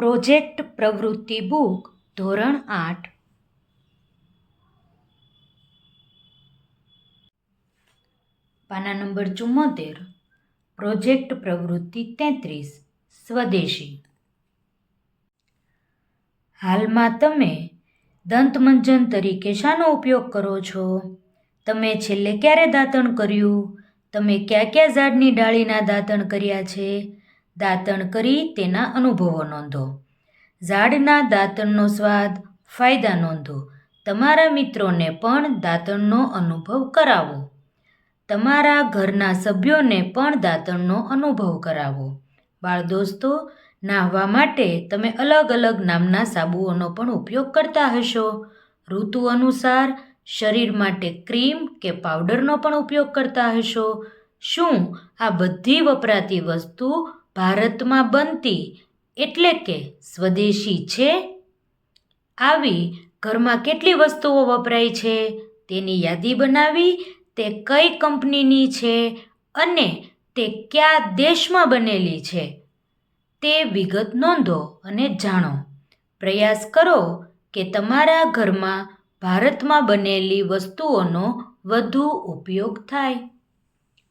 Project પ્રવૃત્તિ book, ધોરણ આઠ. પાના નંબર ચુમ્મોતેર પ્રોજેક્ટ પ્રવૃત્તિ તેત્રીસ, સ્વદેશી. હાલમાં તમે દંતમંજન તરીકે શાનો ઉપયોગ કરો છો? તમે છેલ્લે ક્યારે દાંતણ કર્યું? તમે કયા કયા ઝાડની ડાળીના દાંતણ કર્યા છે? દાંતણ કરી તેના અનુભવો નોંધો. ઝાડના દાંતણનો સ્વાદ ફાયદા નોંધો. તમારા મિત્રોને પણ દાંતણનો અનુભવ કરાવો. તમારા ઘરના સભ્યોને પણ દાંતણનો અનુભવ કરાવો. બાળ દોસ્તો નાહવા માટે તમે અલગ અલગ નામના સાબુઓનો પણ ઉપયોગ કરતા હશો. ઋતુ અનુસાર શરીર માટે ક્રીમ કે પાવડરનો પણ ઉપયોગ કરતા હશો. શું આ બધી વપરાતી વસ્તુ ભારતમાં બનતી એટલે કે સ્વદેશી છે, આવી ઘરમાં કેટલી વસ્તુઓ વપરાય છે, તેની યાદી બનાવી તે કઈ કંપનીની છે અને તે કયા દેશમાં બનેલી છે તે વિગત નોંધો અને જાણો. પ્રયાસ કરો કે તમારા ઘરમાં ભારતમાં બનેલી વસ્તુઓનો વધુ ઉપયોગ થાય.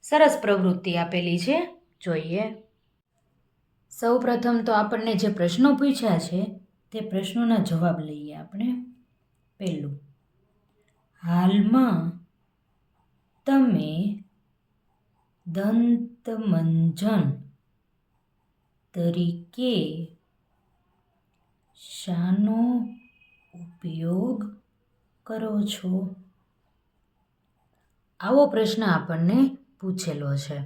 સરસ પ્રવૃત્તિ આપેલી છે. જોઈએ. સૌ પ્રથમ તો આપણને જે પ્રશ્નો પૂછ્યા છે, તે પ્રશ્નોના જવાબ લઈએ આપણે. પહેલું, હાલમાં તમે દંતમંજન તરીકે શાનો ઉપયોગ કરો છો? આવો પ્રશ્ન આપણને પૂછેલો છે.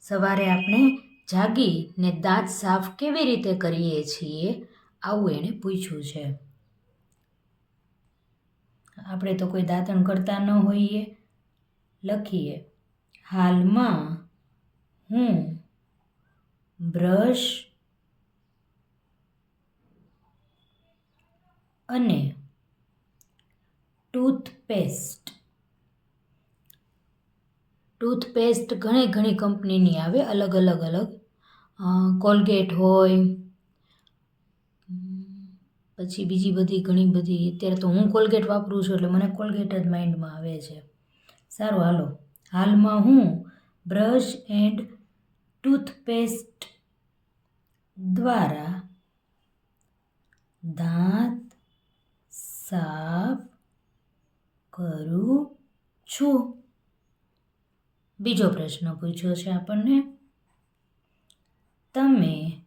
સવારે આપણે જાગીને દાંત સાફ કેવી રીતે કરીએ છીએ, આવું એણે પૂછ્યું છે. આપણે તો કોઈ દાંતણ કરતા ન હોઈએ. લખીએ, હાલમાં હું બ્રશ અને ટૂથપેસ્ટ ટૂથપેસ્ટ ઘણી ઘણી કંપનીની આવે, અલગ અલગ અલગ. કોલગેટ હોય, પછી બીજી બધી ઘણી બધી. અત્યારે તો હું કોલગેટ વાપરું છું એટલે મને કોલગેટ જ માઇન્ડમાં આવે છે. સારું, હાલો. હાલમાં હું બ્રશ એન્ડ ટૂથપેસ્ટ દ્વારા દાંત સાફ કરું છું. બીજો પ્રશ્ન પૂછ્યો છે આપણને. તમે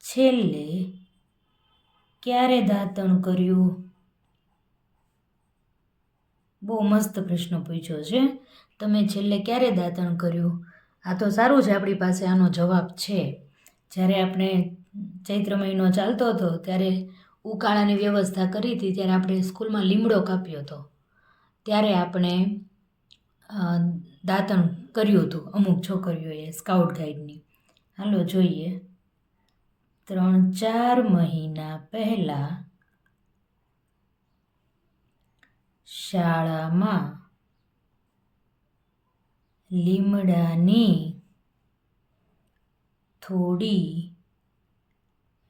છેલ્લે ક્યારે દાંતણ કર્યું? બહુ મસ્ત પ્રશ્ન પૂછ્યો છે. તમે છેલ્લે ક્યારે દાંતણ કર્યું? આ તો સારું છે આપણી પાસે આનો જવાબ છે. જ્યારે આપણે ચૈત્ર મહિનો ચાલતો હતો, ત્યારે ઉકાળાની વ્યવસ્થા કરી હતી, ત્યારે આપણે સ્કૂલમાં લીમડો કાપ્યો હતો. ત્યારે આપણે દાંતણ કર્યું હતું, અમુક છોકરીઓએ, સ્કાઉટ ગાઈડની. હાલો, જોઈએ. ત્રણ ચાર મહિના પહેલાં શાળામાં લીમડાની થોડી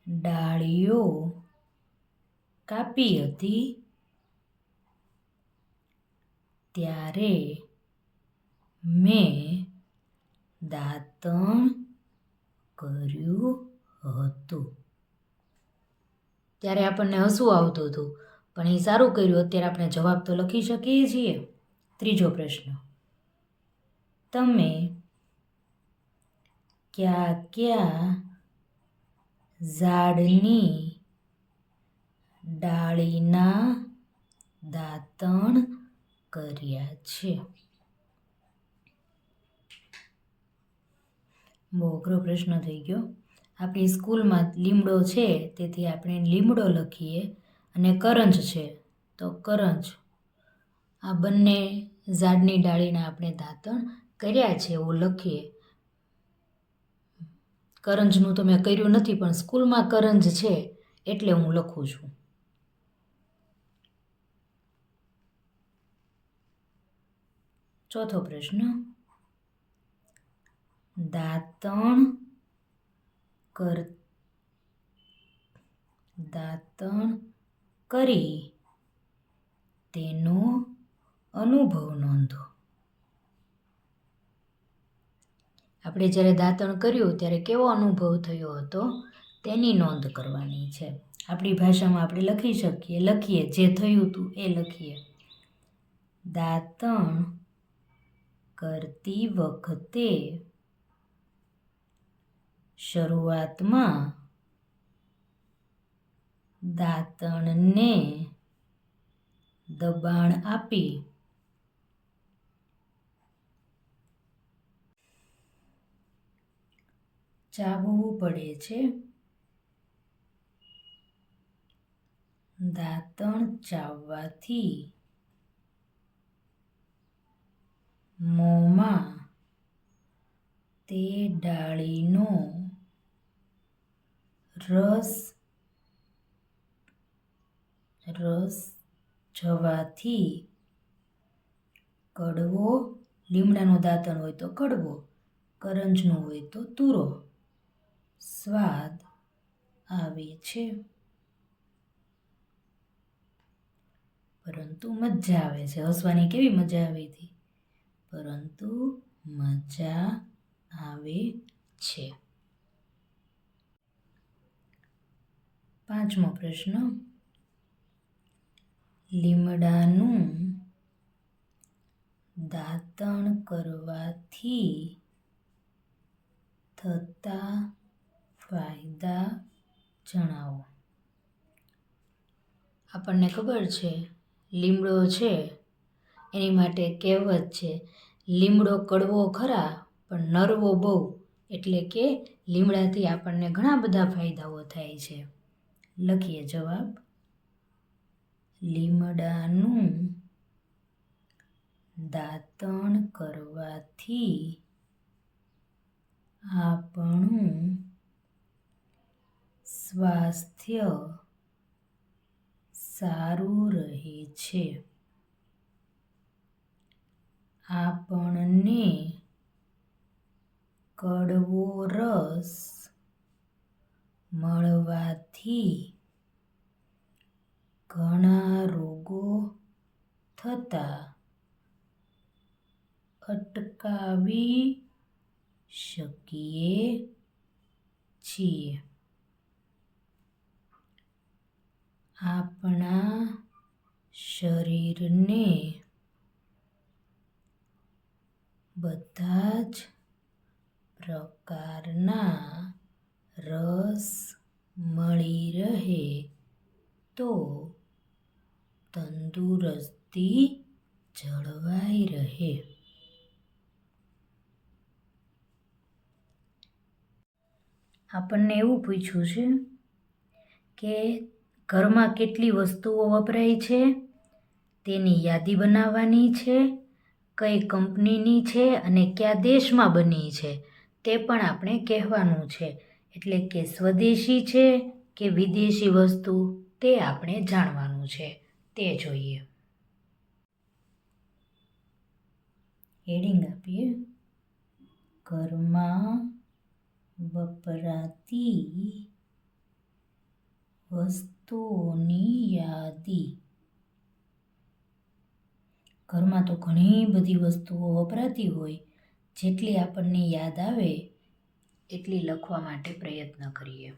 ડાળીઓ કાપી હતી. ત્યારે મેં દાંતણ કર્યું હતું. ત્યારે આપણને હસવું આવતું હતું, પણ એ સારું કર્યું. અત્યારે આપણે જવાબ તો લખી શકીએ છીએ. ત્રીજો પ્રશ્ન. તમે ક્યાં ક્યાં ઝાડની ડાળીના દાંતણ કર્યા છે? બહુ અઘરો પ્રશ્ન થઈ ગયો. આપણી સ્કૂલમાં લીમડો છે, તેથી આપણે લીમડો લખીએ અને કરંજ છે. તો કરંજ. આ બંને ઝાડની ડાળીના આપણે દાંતણ કર્યા છે, એવું લખીએ. કરંજનું તો મેં કર્યું નથી, પણ સ્કૂલમાં કરંજ છે એટલે હું લખું છું. ચોથો પ્રશ્ન. દાંતણ કર, દાંતણ કરી તેનો અનુભવ નોંધો. આપણે જ્યારે દાંતણ કર્યું ત્યારે કેવો અનુભવ થયો હતો તેની નોંધ કરવાની છે. આપણી ભાષામાં આપણે લખી શકીએ, લખીએ, જે થયું હતું એ લખીએ. દાંતણ કરતી વખતે શરૂઆતમાં દાંતણને દબાણ આપી. ચાવવું પડે છે. દાંતણ ચાવવાથી મોંમાં તે ડાળીનો રસ રસ જવાથી કડવો, લીમડાનું દાંતણ હોય તો કડવો, કરંજનો હોય તો તુરો. સ્વાદ આવે છે. પરંતુ મજા આવે છે. હસવાની કેવી મજા આવી હતી પરંતુ મજા આવે છે. પાંચમો પ્રશ્ન. લીમડાનું દાંતણ કરવાથી થતા ફાયદા જણાવો. આપણને ખબર છે, લીમડો છે, એની માટે કહેવત છે, લીમડો કડવો ખરા, પણ નરવો બહુ. એટલે કે, લીમડાથી આપણને ઘણા બધા ફાયદાઓ થાય છે. લખીએ જવાબ. લીમડાનું દાંતણ કરવાથી આપણું સ્વાસ્થ્ય સારું રહે છે. આપણને કડવો રસ મળવાથી ઘણા રોગો થતા અટકાવી શકીએ છીએ. આપણા શરીરને બધા જ પ્રકારના રસ મળી રહે તો તંદુરસ્તી જળવાઈ રહે. આપણને એવું પૂછ્યું છે કે ઘરમાં કેટલી વસ્તુઓ વપરાય છે? તેની યાદી બનાવવાની છે? કઈ કંપનીની છે? અને કયા દેશમાં બની છે? તે પણ આપણે કહેવાનું છે. એટલે કે સ્વદેશી છે કે વિદેશી વસ્તુ તે આપણે જાણવાનું છે, તે જોઈએ. હેડિંગ આપીએ. ઘરમાં વપરાતી વસ્તુઓની યાદી. ઘરમાં તો ઘણી બધી વસ્તુઓ વપરાતી હોય, જેટલી આપણને યાદ આવે એટલી લખવા માટે પ્રયત્ન કરીએ.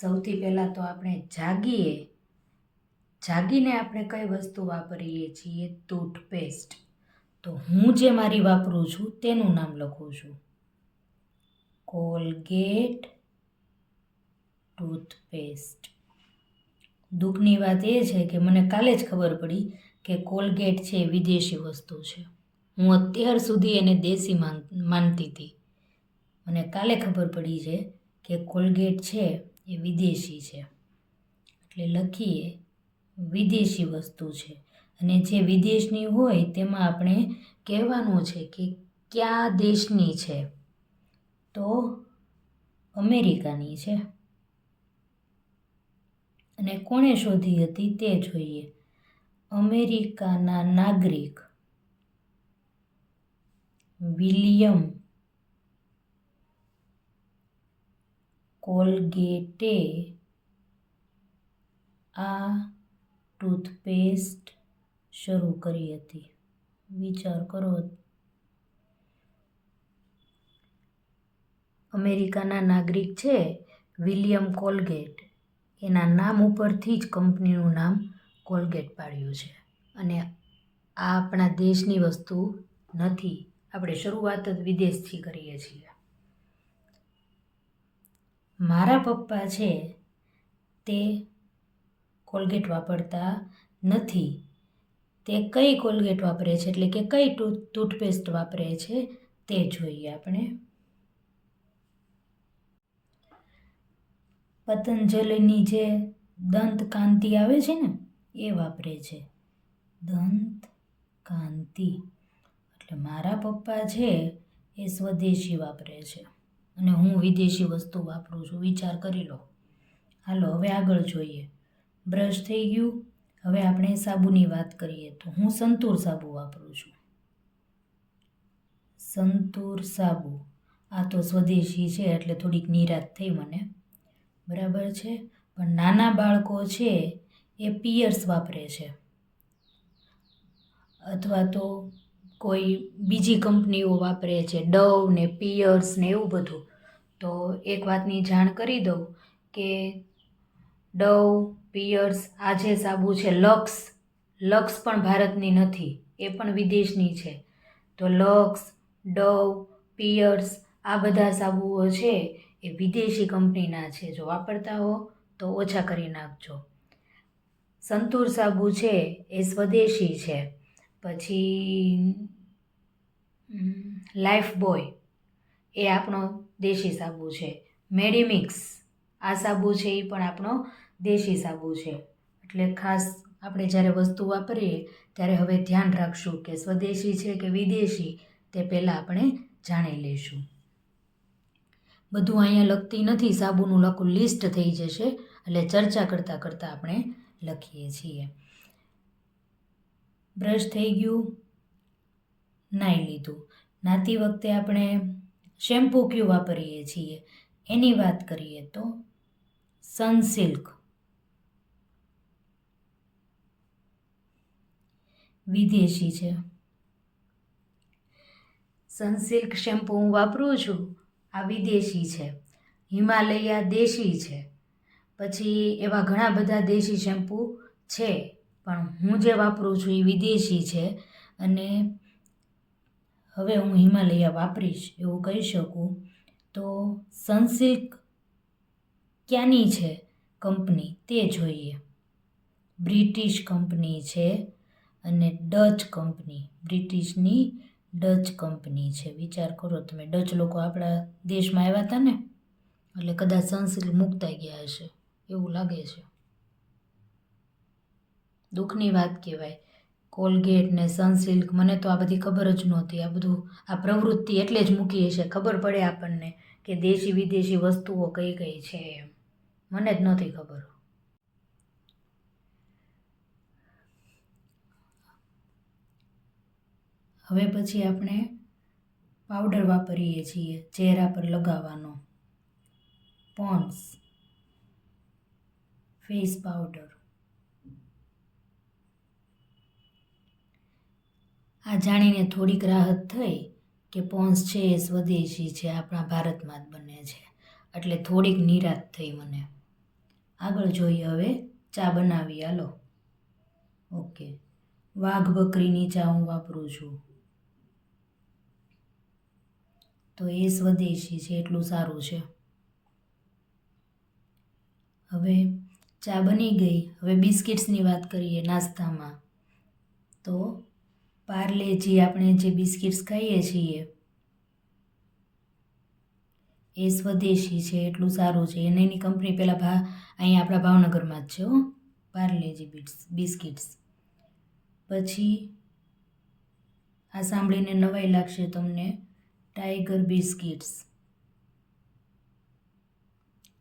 સૌથી પહેલાં તો આપણે જાગીએ. જાગીને આપણે કઈ વસ્તુ વાપરીએ છીએ? ટૂથપેસ્ટ તો હું જે મારી વાપરું છું તેનું નામ લખું છું. Colgate toothpaste. દુઃખની વાત એ છે કે મને કાલે જ ખબર પડી કે કોલગેટ છે વિદેશી વસ્તુ છે. હું અત્યાર સુધી એને દેશી માન, માનતી હતી. મને કાલે ખબર પડી છે કે કોલગેટ છે, એ વિદેશી છે. એટલે લખીએ વિદેશી વસ્તુ છે. અને જે વિદેશની હોય, તેમાં આપણે કહેવાનું છે કે કયા દેશની છે? તો અમેરિકાની છે. અને કોણે શોધી હતી તે જોઈએ. અમેરિકાના નાગરિક વિલિયમ કોલગેટે આ ટૂથપેસ્ટ શરૂ કરી હતી. વિચાર કરો. અમેરિકાના નાગરિક છે વિલિયમ કોલગેટ. એના નામ ઉપરથી જ કંપનીનું નામ કોલગેટ પાડ્યું છે. અને આ આપણા દેશની વસ્તુ નથી. આપણે શરૂઆત જ વિદેશથી કરીએ છીએ. મારા પપ્પા છે તે કોલગેટ વાપરતા નથી. તે કઈ કોલગેટ વાપરે છે? એટલે કે કઈ ટૂથ ટૂથપેસ્ટ વાપરે છે તે જોઈએ આપણે. પતંજલિની જે દંત કાંતિ આવે છે ને, એ વાપરે છે. દંત કાંતિ. એટલે મારા પપ્પા છે એ સ્વદેશી વાપરે છે. અને હું વિદેશી વસ્તુ વાપરું છું, વિચાર કરી લો. હાલો, હવે આગળ જોઈએ. બ્રશ થઈ ગયું. હવે આપણે સાબુની વાત કરીએ તો હું સંતૂર સાબુ વાપરું છું. સંતૂર સાબુ. આ તો સ્વદેશી છે, એટલે થોડીક નિરાત થઈ મને. બરાબર છે? પણ નાના બાળકો છે, એ પિયર્સ વાપરે છે. અથવા તો કોઈ બીજી કંપનીઓ વાપરે છે, ડવ ને પિયર્સ ને એવું બધું. તો એક વાતની જાણ કરી દઉં કે ડવ, પિયર્સ, આ જે સાબુ છે, લક્સ લક્સ પણ ભારતની નથી, એ પણ વિદેશની છે. તો લક્સ, ડવ, પિયર્સ, આ બધા સાબુઓ છે એ વિદેશી કંપનીના છે. જો વાપરતા હો તો ઓછા કરી નાખજો. સંતૂર સાબુ છે એ સ્વદેશી છે. પછી લાઈફ બોય એ આપણો દેશી સાબુ છે. મેડિમિક્સ આ સાબુ છે એ પણ આપણો દેશી સાબુ છે. એટલે ખાસ આપણે જ્યારે વસ્તુ વાપરીએ ત્યારે હવે ધ્યાન રાખશું કે સ્વદેશી છે કે વિદેશી તે પહેલાં આપણે જાણી લઈશું. બધું અહીંયા લખતી નથી, સાબુનું લખું લિસ્ટ થઈ જશે. એટલે ચર્ચા કરતાં કરતાં આપણે લખીએ છીએ. બ્રશ થઈ ગયું નાહી લીધું. નાતી વખતે આપણે શેમ્પૂ ક્યુ વાપરીએ છીએ? એની વાત કરીએ તો સનસિલ્ક વિદેશી છે. સનસિલ્ક શેમ્પૂ હું વાપરું છું, આ વિદેશી છે. હિમાલયા દેશી છે. પછી એવા ઘણા બધા દેશી શેમ્પૂ છે. પણ હું જે વાપરું છું એ વિદેશી છે અને હવે હું હિમાલયા વાપરીશ એવું કહી શકું, તો સનસિલ્ક ક્યાંની છે કંપની તે જોઈએ. બ્રિટિશ કંપની છે અને ડચ કંપની, બ્રિટિશની ડચ કંપની છે. વિચાર કરો તમે, ડચ લોકો આપણા દેશમાં આવ્યા હતા ને, એટલે કદાચ સનસિલ્ક મૂકતા ગયા હશે, એવું લાગે છે. દુઃખની વાત કહેવાય. કોલગેટ ને સનસિલ્ક, મને તો આ બધી ખબર જ નહોતી. આ બધું, આ પ્રવૃત્તિ એટલે જ મૂકી હશે. ખબર પડે આપણને કે દેશી વિદેશી વસ્તુઓ કઈ કઈ છે એમ. મને જ નહોતી ખબર. હવે પછી આપણે પાવડર વાપરીએ છીએ, ચહેરા પર લગાવવાનો. પોન્સ. Face powder. આ જાણીને થોડીક રાહત થઈ કે પોન્સ છે એ સ્વદેશી છે, આપણા ભારતમાં જ બને છે. એટલે થોડીક નિરાત થઈ મને. આગળ જોઈએ હવે, ચા બનાવી, હાલો. ઓકે. વાઘ બકરીની ચા હું વાપરું છું. તો એ સ્વદેશી છે, એટલું સારું છે. હવે ચા બની ગઈ. હવે બિસ્કિટ્સની વાત કરીએ નાસ્તામાં. તો પાર્લેજી આપણે જે બિસ્કિટ્સ ખાઈએ છીએ, એ સ્વદેશી છે, એટલું સારું છે. અને એની કંપની પહેલાં ભા, અહીંયા આપણા ભાવનગરમાં જ છે હો પાર્લેજી બિટ્સ, બિસ્કિટ્સ. પછી આ સાંભળીને નવાઈ લાગશે તમને, ટાઈગર બિસ્કિટ્સ.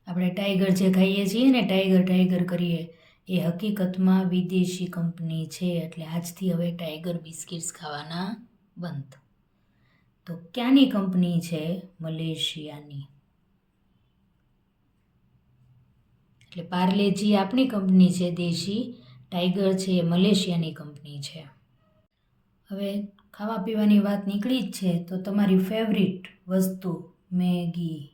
આપણે ટાઈગર જે ખાઈએ છીએ ને ટાઈગર ટાઈગર કરીએ એ હકીકતમાં વિદેશી કંપની છે એટલે આજથી હવે ટાઈગર બિસ્કિટ્સ ખાવાના બંધ. તો ક્યાંની કંપની છે? મલેશિયાની. એટલે પાર્લેજી આપણી કંપની છે, દેશી. ટાઈગર છે, એ મલેશિયાની કંપની છે. હવે ખાવા પીવાની વાત નીકળી જ છે, તો તમારી ફેવરિટ વસ્તુ મેગી.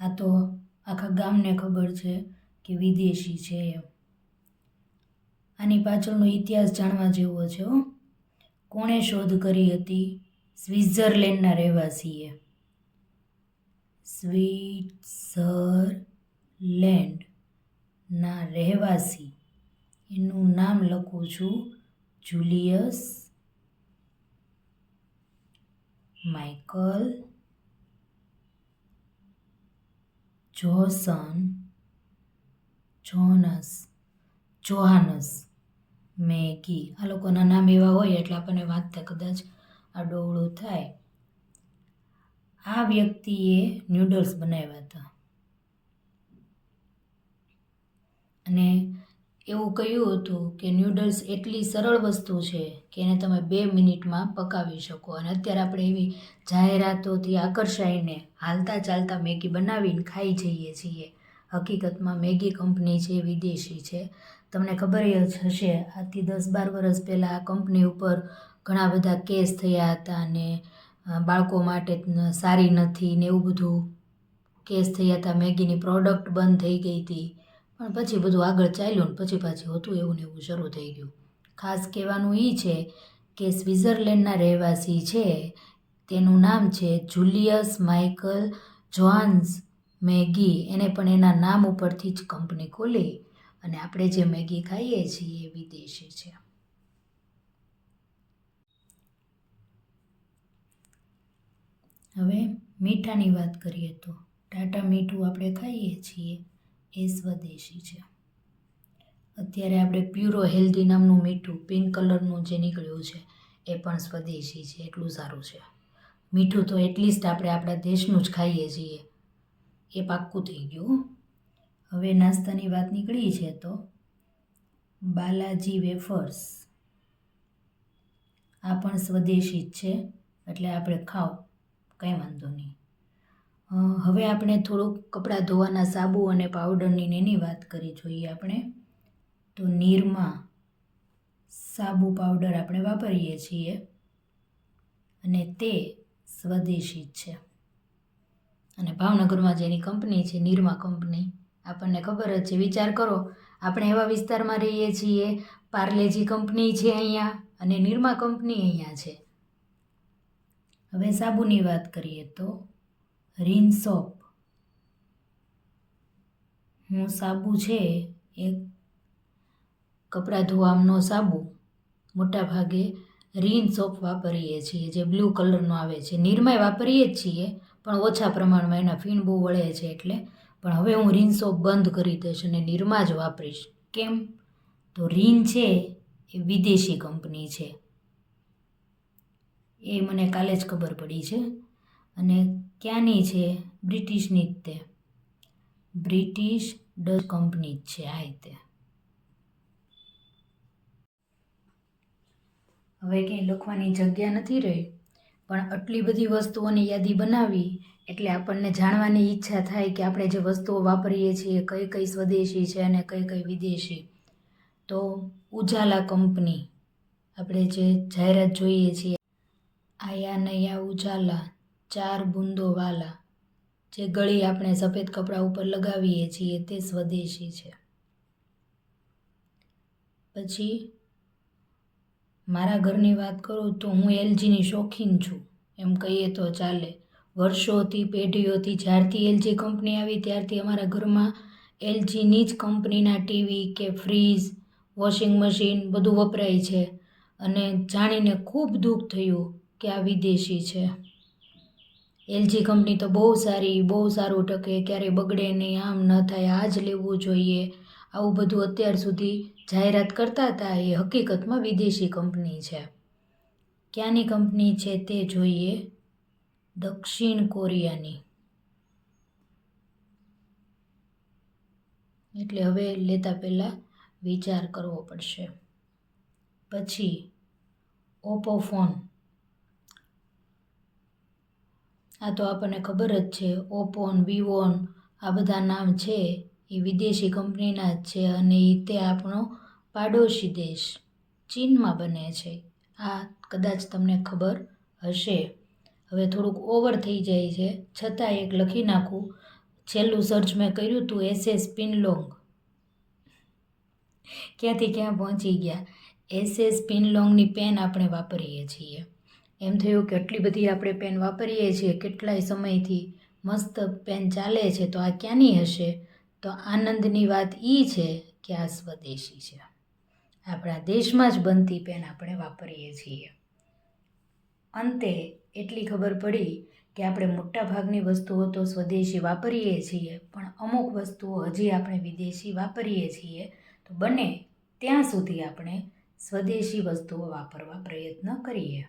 આ તો આખા ગામને ખબર છે કે વિદેશી છે એમ. આની પાછળનો ઇતિહાસ જાણવા જેવો છે, હો. કોણે શોધ કરી હતી? સ્વિટ્ઝરલેન્ડના રહેવાસીએ. સ્વિટ્ઝરલેન્ડના રહેવાસી. એનું નામ લખું છું Julius Michael Johnson Jonas. Johannes Maggie. આ લોકોના નામ એવા હોય એટલે આપણને વાંચતા કદાચ આ ડોળું થાય. આ વ્યક્તિએ ન્યૂડલ્સ બનાવ્યા હતા. અને એવું કહ્યું હતું કે ન્યૂડલ્સ એટલી સરળ વસ્તુ છે કે એને તમે બે મિનિટમાં પકાવી શકો. અને અત્યારે આપણે એવી જાહેરાતોથી આકર્ષાઈને હાલતા ચાલતા મેગી બનાવીને ખાઈ જઈએ છીએ. હકીકતમાં મેગી કંપની છે, વિદેશી છે. તમને ખબર જ હશે, આજથી દસ બાર વર્ષ પહેલાં આ કંપની ઉપર ઘણા બધા કેસ થયા હતા અને બાળકો માટે સારી નથી ને એવું બધું કેસ થયા હતા. મેગીની પ્રોડક્ટ બંધ થઈ ગઈ હતી. પણ પછી બધું આગળ ચાલ્યું ને પછી પાછું હતું એવું ને એવું શરૂ થઈ ગયું. ખાસ કહેવાનું એ છે કે સ્વિટ્ઝરલેન્ડના રહેવાસી છે. તેનું નામ છે જુલિયસ માઇકલ જોહાન્સ મેગી. એને પણ એના નામ ઉપરથી જ કંપની ખોલી. અને આપણે જે મેગી ખાઈએ છીએ એ વિદેશી છે. હવે મીઠાની વાત કરીએ તો ટાટા મીઠું આપણે ખાઈએ છીએ એ સ્વદેશી છે. અત્યારે આપણે પ્યુરો હેલ્ધી નામનું મીઠું પિંક કલરનું જે નીકળ્યું છે એ પણ સ્વદેશી છે, એટલું સારું છે. મીઠું તો એટલીસ્ટ આપણે આપણા દેશનું જ ખાઈએ છીએ. એ પાક્કું થઈ ગયું હવે નાસ્તાની વાત નીકળી છે તો? બાલાજી વેફર્સ. આ પણ સ્વદેશી જ છે, એટલે આપણે ખાઓ કંઈ વાંધો નહીં. હવે આપણે થોડુંક કપડાં ધોવાના સાબુ અને પાવડરની એની વાત કરી જોઈએ આપણે. તો નીરમાં સાબુ પાવડર આપણે વાપરીએ છીએ અને તે સ્વદેશી જ છે. અને ભાવનગરમાં જેની કંપની છે, નિરમા કંપની આપણને ખબર જ છે. વિચાર કરો, આપણે એવા વિસ્તારમાં રહીએ છીએ, પાર્લેજી કંપની છે અહીંયા અને નિરમા કંપની અહીંયા છે. હવે સાબુની વાત કરીએ તો, રીન સોપ હું સાબુ છે એ કપડાં ધોવાનો સાબુ. મોટા ભાગે રીન સોપ વાપરીએ છીએ, જે બ્લુ કલરનો આવે છે. નિરમાય વાપરીએ જ છીએ, પણ ઓછા પ્રમાણમાં એના ફીણ બહુ વળે છે એટલે પણ હવે હું રીન સોપ બંધ કરી દઈશ અને નિરમા જ વાપરીશ. કેમ? તો રીન છે એ વિદેશી કંપની છે. એ મને કાલે જ ખબર પડી છે. અને ક્યાંની છે? બ્રિટિશની જ તે. બ્રિટિશ ડચ કંપની જ છે આ તે હવે કંઈ લખવાની જગ્યા નથી રહી. પણ આટલી બધી વસ્તુઓની યાદી બનાવી એટલે આપણને જાણવાની ઈચ્છા થાય કે આપણે જે વસ્તુઓ વાપરીએ છીએ, કઈ કઈ સ્વદેશી છે અને કઈ કઈ વિદેશી. તો ઉજાલા કંપની, આપણે જે જાહેરાત જોઈએ છીએ, આયા નયા ઉજાલા, ચાર બુંદોવાલા જે ગળી આપણે સફેદ કપડાં ઉપર લગાવીએ છીએ, તે સ્વદેશી છે. પછી, મારા ઘરની વાત કરું તો હું એલજીની શોખીન છું. એમ કહીએ તો ચાલે. વર્ષોથી, પેઢીઓથી જ્યારથી એલજી કંપની આવી, ત્યારથી અમારા ઘરમાં એલજીની જ કંપનીના ટીવી કે ફ્રીજ, વોશિંગ મશીન બધું વપરાય છે. અને જાણીને ખૂબ દુઃખ થયું કે આ વિદેશી છે. એલજી કંપની તો બહુ સારી, બહુ સારું ટકે, ક્યારેય બગડે નહીં, આમ ન થાય, આ જ લેવું જોઈએ. આવું બધું અત્યાર સુધી જાહેરાત કરતા હતા, એ હકીકતમાં વિદેશી કંપની છે. ક્યાંની કંપની છે તે જોઈએ. દક્ષિણ કોરિયાની. એટલે હવે લેતા પહેલાં વિચાર કરવો પડશે. પછી ઓપ્પો ફોન. આ તો આપણને ખબર જ છે ઓપોન વિવોન આ બધા નામ છે, એ વિદેશી કંપનીના જ છે અને એ તે આપણો પાડોશી દેશ ચીનમાં બને છે. આ કદાચ તમને ખબર હશે. હવે થોડુંક ઓવર થઈ જાય છે. છતાં એક લખી નાખું. છેલ્લું સર્ચ મેં કર્યું હતું એસએસ પિનલોંગ ક્યાંથી ક્યાં પહોંચી ગયા? એસએસ પિનલોંગની પેન આપણે વાપરીએ છીએ. એમ થયું કે એટલી બધી આપણે પેન વાપરીએ છીએ? કેટલાય સમયથી મસ્ત પેન ચાલે છે? તો આ ક્યાંની હશે? તો આનંદની વાત એ છે કે આ સ્વદેશી છે. આપણા દેશમાં જ બનતી પેન આપણે વાપરીએ છીએ. અંતે એટલી ખબર પડી કે આપણે મોટાભાગની વસ્તુઓ તો સ્વદેશી વાપરીએ છીએ, પણ અમુક વસ્તુઓ હજી આપણે વિદેશી વાપરીએ છીએ, તો બને ત્યાં સુધી આપણે સ્વદેશી વસ્તુઓ વાપરવા પ્રયત્ન કરીએ.